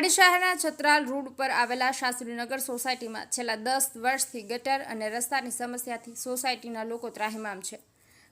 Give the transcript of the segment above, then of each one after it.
કડી શહેરના છત્રાલ રોડ ઉપર આવેલા શાસ્ત્રીનગર સોસાયટીમાં છેલ્લા દસ વર્ષથી ગટર અને રસ્તાની સમસ્યાથી સોસાયટીના લોકો ત્રાહિમામ છે.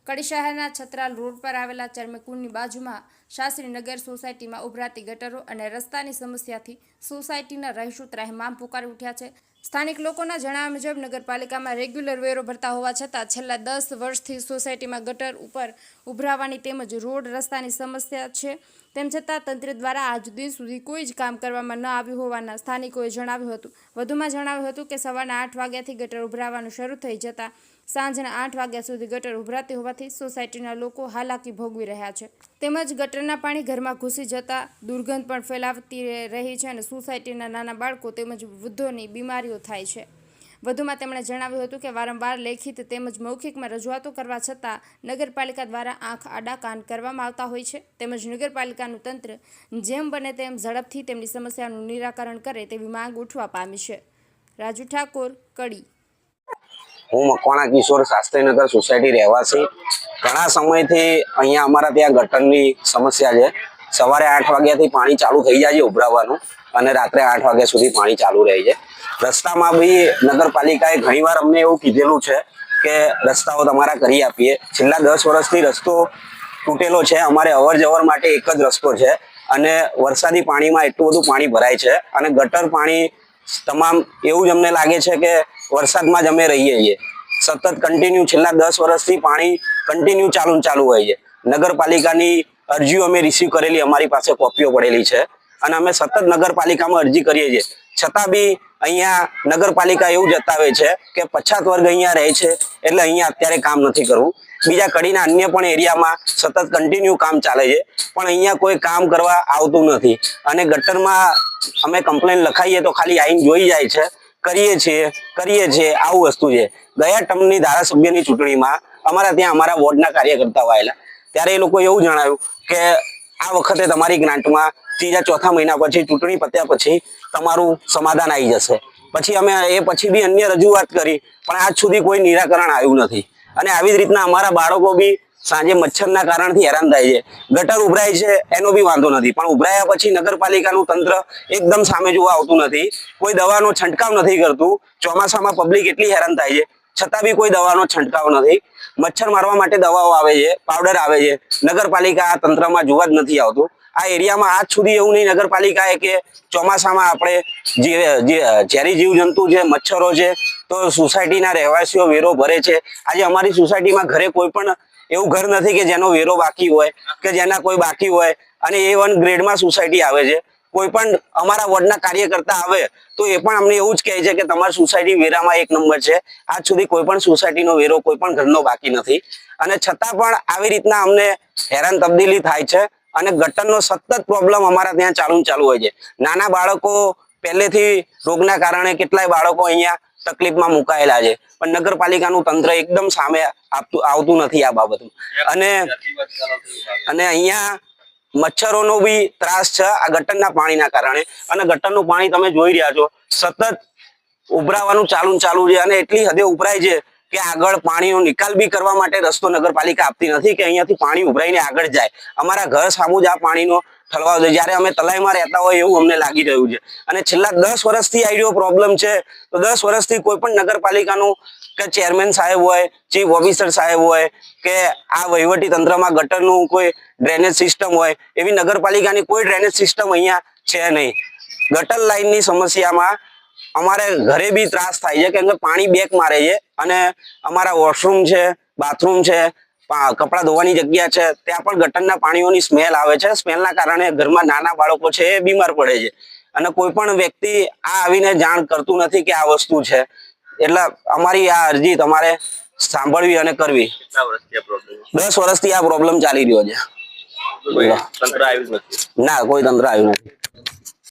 કડી શહેરના છત્રાલ રોડ પર આવેલા ચરમેકુંડની બાજુમાં શાસ્ત્રીનગર સોસાયટીમાં ઉભરાતી ગટરો અને રસ્તાની સમસ્યાથી સોસાયટીના રહીશો ત્રાહિમામ પુકારી ઉઠ્યા છે. સ્થાનિક લોકોના જણાવ્યા મુજબ, નગરપાલિકામાં રેગ્યુલર વેરો ભરતા હોવા છતાં છેલ્લા દસ વર્ષથી સોસાયટીમાં ગટર ઉપર ઉભરાવાની તેમજ રોડ રસ્તાની સમસ્યા છે. તેમ છતાં તંત્ર દ્વારા આજ દિન સુધી કોઈ જ કામ કરવામાં ન આવ્યું હોવાના સ્થાનિકોએ જણાવ્યું હતું. વધુમાં જણાવ્યું હતું કે સવારના આઠ વાગ્યાથી ગટર ઉભરાવાનું શરૂ થઈ જતાં સાંજના આઠ વાગ્યા સુધી ગટર ઉભરાતી હોવાથી સોસાયટીના લોકો હાલાકી ભોગવી રહ્યા છે. તેમજ ગટરના પાણી ઘરમાં ઘૂસી જતા દુર્ગંધ પણ ફેલાવતી રહી છે અને સોસાયટીના નાના બાળકો તેમજ વૃદ્ધોની બીમારીઓ થાય છે. વધુમાં તેમણે જણાવ્યું હતું કે વારંવાર લેખિત તેમજ મૌખિકમાં રજૂઆતો કરવા છતાં નગરપાલિકા દ્વારા આંખ આડા કાન કરવામાં આવતા હોય છે. તેમજ નગરપાલિકાનું તંત્ર જેમ બને તેમ ઝડપથી તેમની સમસ્યાનું નિરાકરણ કરે તેવી માંગ ઉઠવા પામી છે. રાજુ ઠાકોર, કડી. હું મકવાણા કિશોર શાસ્ત્રીનગર સોસાયટી રહેવાસી. ઘણા સમયથી અહીંયા અમારા ત્યાં ગટરની સમસ્યા છે. સવારે આઠ વાગ્યાથી પાણી ચાલુ થઈ જાય છે ઉભરાવાનું અને રાત્રે આઠ વાગ્યા સુધી પાણી ચાલુ રહે છે. રસ્તામાં બી નગરપાલિકાએ ઘણીવાર અમને એવું કીધેલું છે કે રસ્તાઓ તમારા કરી આપીએ. છેલ્લા દસ વર્ષથી રસ્તો તૂટેલો છે. અમારે અવર જવર માટે એક જ રસ્તો છે અને વરસાદી પાણીમાં એટલું બધું પાણી ભરાય છે અને ગટર પાણી તમામ એવું જ અમને લાગે છે કે વરસાદમાં જ અમે રહીએ છીએ. સતત કન્ટિન્યુ છેલ્લા દસ વર્ષથી પાણી કન્ટિન્યુ ચાલુ ચાલુ હોય છે. નગરપાલિકાની અરજીઓ અમે રિસીવ કરેલી, અમારી પાસે કોપીઓ પડેલી છે. અને અમે સતત નગરપાલિકામાં અરજી કરીએ છીએ. છતાં બી અહીંયા નગરપાલિકા એવું જતાવે છે કે પછાત વર્ગ અહીંયા રહે છે એટલે અહીંયા અત્યારે કામ નથી કરવું. બીજા કડીના અન્ય પણ એરિયામાં સતત કન્ટિન્યુ કામ ચાલે છે. પણ અહીંયા કોઈ કામ કરવા આવતું નથી. અને ગટરમાં અમે કમ્પ્લેન લખાઈએ તો ખાલી આઈને જોઈ જાય છે, કરીએ છીએ કરીએ છીએ, આવું વસ્તુ છે. ગયા ટર્મની ધારાસભ્યની ચૂંટણીમાં અમારા ત્યાં અમારા વોર્ડના કાર્યકર્તાઓ આવેલા ત્યારે એ લોકો એવું જણાવ્યું કે આ વખતે તમારી ગ્રાન્ટમાં ત્રીજા, ચોથા મહિના પછી ચૂંટણી પત્યા પછી તમારું સમાધાન આવી જશે. પછી અમે એ પછી બી અન્ય રજૂઆત કરી, પણ આજ સુધી કોઈ નિરાકરણ આવ્યું નથી. અને આવી જ રીતના અમારા બાળકો બી સાંજે મચ્છરના કારણથી હેરાન થાય છે. ગટર ઉભરાય છે, એનો બી વાંધો નથી. પણ ઉભરાયા પછી નગરપાલિકાનું તંત્ર એકદમ સામે જોવા આવતું નથી. કોઈ દવાનો છંટકાવ નથી કરતું. ચોમાસામાં પબ્લિક એટલી હેરાન થાય છે. છતાં બી કોઈ દવાનો છંટકાવ નથી. મચ્છર મારવા માટે દવાઓ આવે છે પાવડર આવે છે. નગરપાલિકા આ તંત્રમાં જોવા જ નથી આવતું. આ એરિયામાં આજ સુધી એવું નહીં નગરપાલિકાએ કે ચોમાસામાં આપણે જે ઝેરી જીવજંતુ છે, મચ્છરો છે, તો સોસાયટીના રહેવાસીઓ વેરો ભરે છે. આજે અમારી સોસાયટીમાં ઘરે કોઈ પણ એવું ઘર નથી કે જેનો વેરો બાકી હોય, કે જેના કોઈ બાકી હોય. અને એ વન ગ્રેડમાં સોસાયટી આવે છે. કોઈ પણ અમારા વોર્ડના કાર્યકર્તા આવે, તો એ પણ અમને એવું જ કહે છે કે તમારી સોસાયટી વેરામાં એક નંબર છે. આજ સુધી કોઈ પણ સોસાયટીનો વેરો કોઈ પણ ઘરનો બાકી નથી. અને છતાં પણ આવી રીતના અમને હેરાન તબદીલી થાય છે અને ગટરનો સતત પ્રોબ્લેમ અમારા ત્યાં ચાલુ ચાલુ હોય છે. નાના બાળકો પહેલેથી રોગના કારણે કેટલાય બાળકો અહીંયા તકલીફમાં મુકાયેલા છે. પણ નગરપાલિકાનું તંત્ર એકદમ સામે આવતું નથી આ બાબતમાં. અને અને અહીંયા મચ્છરોનો બી ત્રાસ છે આ ગટરના પાણીના કારણે. અને ગટરનું પાણી તમે જોઈ રહ્યા છો. સતત ઉભરાવાનું ચાલુ ચાલુ છે અને એટલી હદે ઉભરાય છે કે આગળ પાણીનો નિકાલ બી કરવા માટે રસ્તો નગરપાલિકા આપતી નથી કે અહીંયાથી પાણી ઉભરાઈને આગળ જાય. અમારા ઘર સામુ જ આ પાણીનો ઠલવાવ છે જ્યારે અમે તલાઈમાં રહેતા હોય એવું અમને લાગી રહ્યું છે. અને છેલ્લા દસ વર્ષથી આઈડિયો પ્રોબ્લેમ છે. તો દસ વર્ષથી કોઈ પણ નગરપાલિકાનું કે ચેરમેન સાહેબ હોય ચીફ ઓફિસર સાહેબ હોય, કે આ વહીવટી તંત્રમાં ગટરનું કોઈ ડ્રેનેજ સિસ્ટમ હોય, એવી નગરપાલિકાની કોઈ ડ્રેનેજ સિસ્ટમ અહીંયા છે નહીં. ગટર લાઈનની સમસ્યામાં અમારે ઘરે બી ત્રાસ થાય છે કેમ કે પાણી બેક મારે છે અને અમારા વોશરૂમ છે બાથરૂમ છે કપડાં ધોવાની જગ્યા છે ત્યાં પણ ગટરના પાણીઓની સ્મેલ આવે છે. સ્મેલના કારણે ઘરમાં નાના બાળકો છે એ બીમાર પડે છે. અને કોઈ પણ વ્યક્તિ આ આવીને જાણ કરતું નથી કે આ વસ્તુ છે. એટલે અમારી આ અરજી તમારે સાંભળવી અને કરવી. દસ વર્ષથી આ પ્રોબ્લેમ ચાલી રહ્યો છે. ના કોઈ તંત્ર આવ્યું નથી.